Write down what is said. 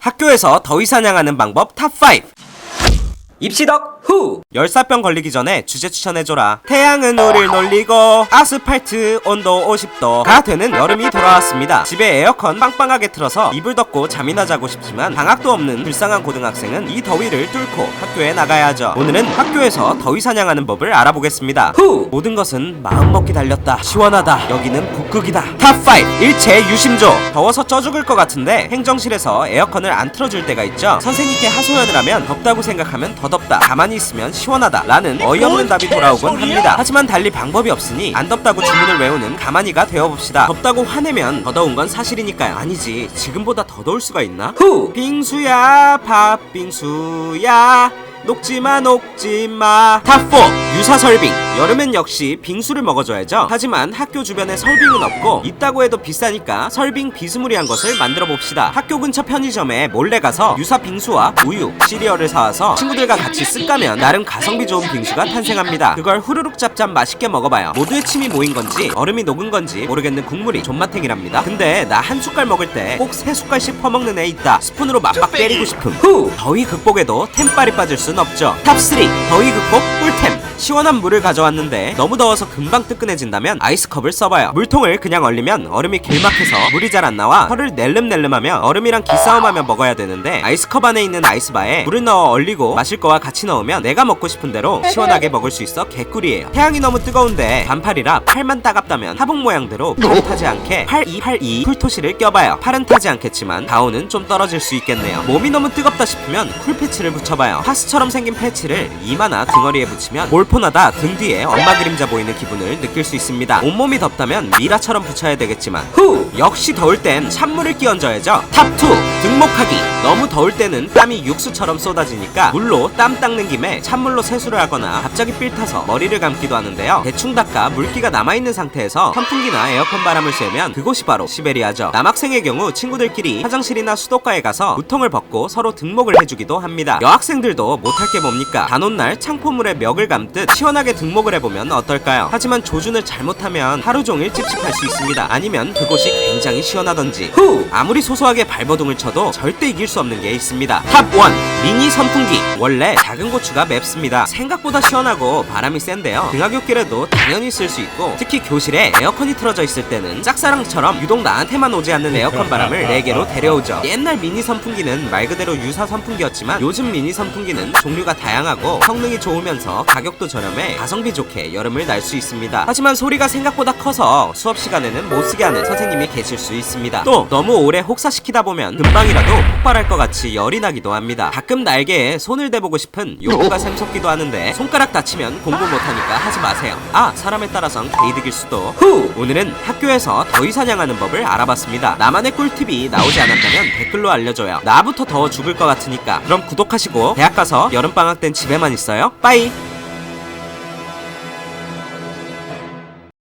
학교에서 더위 사냥하는 방법 탑5 입시덕 후! 열사병 걸리기 전에 주제 추천해줘라. 태양은 우릴 놀리고 아스팔트 온도 50도가 되는 여름이 돌아왔습니다. 집에 에어컨 빵빵하게 틀어서 이불 덮고 잠이나 자고 싶지만 방학도 없는 불쌍한 고등학생은 이 더위를 뚫고 학교에 나가야죠. 오늘은 학교에서 더위 사냥하는 법을 알아보겠습니다. 후! 모든 것은 마음먹기 달렸다. 시원하다. 여기는 북극이다. 탑5 일체 유심조. 더워서 쪄 죽을 것 같은데 행정실에서 에어컨을 안 틀어줄 때가 있죠. 선생님께 하소연을 하면 덥다고 생각하면 더 덥다 가만히 있으면 시원하다 라는 어이없는 답이 돌아오곤 합니다. 하지만 달리 방법이 없으니 안 덥다고 주문을 외우는 가만히가 되어봅시다. 덥다고 화내면 더 더운 건 사실이니까요. 아니지 지금보다 더 더울 수가 있나? 후! 빙수야 팥빙수야. 녹지마 녹지마. 탑4 유사 설빙. 여름엔 역시 빙수를 먹어줘야죠. 하지만 학교 주변에 설빙은 없고 있다고 해도 비싸니까 설빙 비스무리한 것을 만들어 봅시다. 학교 근처 편의점에 몰래 가서 유사 빙수와 우유 시리얼을 사와서 친구들과 같이 쓱 까면 나름 가성비 좋은 빙수가 탄생합니다. 그걸 후루룩 짭짭 맛있게 먹어봐요. 모두의 침이 모인 건지 얼음이 녹은 건지 모르겠는 국물이 존맛탱이랍니다. 근데 나 한 숟갈 먹을 때 꼭 세 숟갈씩 퍼먹는 애 있다. 스푼으로 막박 때리고 싶음. 후! 더위 극복에도 템빨이 빠질 순 없죠. 탑3 더위 극복 꿀템 시원한 물을 가져왔는데 너무 더워서 금방 뜨끈해진다면 아이스컵을 써봐요. 물통을 그냥 얼리면 얼음이 길막해서 물이 잘 안 나와 혀를 낼름낼름하며 얼음이랑 기싸움하며 먹어야 되는데 아이스컵 안에 있는 아이스바에 물을 넣어 얼리고 마실 거와 같이 넣으면 내가 먹고 싶은 대로 시원하게 먹을 수 있어 개꿀이에요. 태양이 너무 뜨거운데 반팔이라 팔만 따갑다면 하복 모양대로 팔 타지 않게 8282 쿨토시를 껴봐요. 팔은 타지 않겠지만 다운은 좀 떨어질 수 있겠네요. 몸이 너무 뜨겁다 싶으면 쿨패치를 붙여봐요. 파스처럼 생긴 패치를 이마나 등허리에 붙이면 몰폰하다 등 뒤에 엄마 그림자 보이는 기분을 느낄 수 있습니다. 온몸이 덥다면 미라처럼 붙여야 되겠지만 후! 역시 더울 땐 찬물을 끼얹어야죠. 탑2 등목하기! 너무 더울 때는 땀이 육수처럼 쏟아지니까 물로 땀 닦는 김에 찬물로 세수를 하거나 갑자기 삘 타서 머리를 감기도 하는데요. 대충 닦아 물기가 남아있는 상태에서 선풍기나 에어컨 바람을 쐬면 그곳이 바로 시베리아죠. 남학생의 경우 친구들끼리 화장실이나 수도가에 가서 무통을 벗고 서로 등목을 해주기도 합니다. 여학생들도 못할 게 뭡니까? 단오날 창포물에 멱을 감듯 시원하게 등목을 해보면 어떨까요? 하지만 조준을 잘못하면 하루 종일 찝찝할 수 있습니다. 아니면 그곳이 굉장히 시원하던지. 후! 아무리 소소하게 발버둥을 쳐도 절대 이길 수 없는 게 있습니다. 탑1 미니 선풍기. 원래 작은 고추가 맵습니다. 생각보다 시원하고 바람이 센데요. 등하굣길에도 당연히 쓸 수 있고 특히 교실에 에어컨이 틀어져 있을 때는 짝사랑처럼 유독 나한테만 오지 않는 에어컨 바람을 4개로 데려오죠. 옛날 미니 선풍기는 말 그대로 유사 선풍기였지만 요즘 미니 선풍기는 종류가 다양하고 성능이 좋으면서 가격도 저렴해 가성비 좋게 여름을 날 수 있습니다. 하지만 소리가 생각보다 커서 수업 시간에는 못 쓰게 하는 선생님이 계실 수 있습니다. 또 너무 오래 혹사시키다 보면 금방이라도 폭발할 것 같이 열이 나기도 합니다. 가끔 날개에 손을 대보고 싶은 욕구가 샘솟기도 하는데 손가락 다치면 공부 못하니까 하지 마세요. 아 사람에 따라선 개이득일 수도. 후! 오늘은 학교에서 더위 사냥하는 법을 알아봤습니다. 나만의 꿀팁이 나오지 않았다면 댓글로 알려줘요. 나부터 더워 죽을 것 같으니까. 그럼 구독하시고 대학 가서 여름방학 땐 집에만 있어요? 빠이